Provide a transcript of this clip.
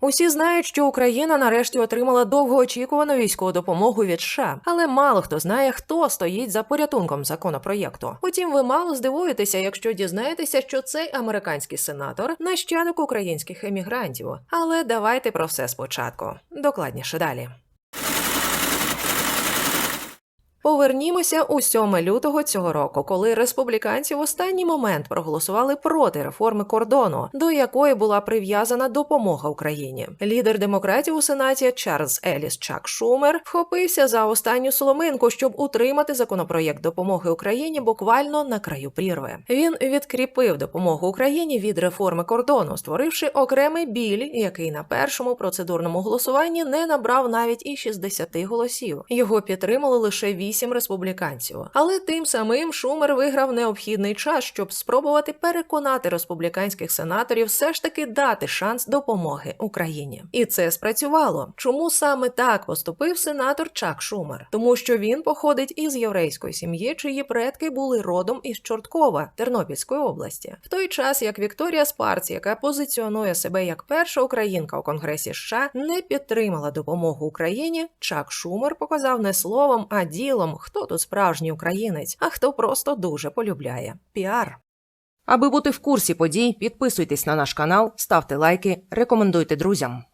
Усі знають, що Україна нарешті отримала довгоочікувану військову допомогу від США, але мало хто знає, хто стоїть за порятунком законопроєкту. Утім, ви мало здивуєтеся, якщо дізнаєтеся, що цей американський сенатор нащадок українських емігрантів. Але давайте про все спочатку. Докладніше далі. Повернімося у 7 лютого цього року, коли республіканці в останній момент проголосували проти реформи кордону, до якої була прив'язана допомога Україні. Лідер демократів у сенаті Чарльз Еліс Чак Шумер вхопився за останню соломинку, щоб утримати законопроєкт допомоги Україні буквально на краю прірви. Він відкріпив допомогу Україні від реформи кордону, створивши окремий біль, який на першому процедурному голосуванні не набрав навіть і 60 голосів. Його підтримали лише 8 республіканців. Але тим самим Шумер виграв необхідний час, щоб спробувати переконати республіканських сенаторів все ж таки дати шанс допомоги Україні. І це спрацювало. Чому саме так поступив сенатор Чак Шумер? Тому що він походить із єврейської сім'ї, чиї предки були родом із Чорткова Тернопільської області, в той час як Вікторія Спарц, яка позиціонує себе як перша українка у Конгресі США, не підтримала допомогу Україні. Чак Шумер показав не словом, а ділом, хто тут справжній українець, а хто просто дуже полюбляє піар. Аби бути в курсі подій, підписуйтесь на наш канал, ставте лайки, рекомендуйте друзям.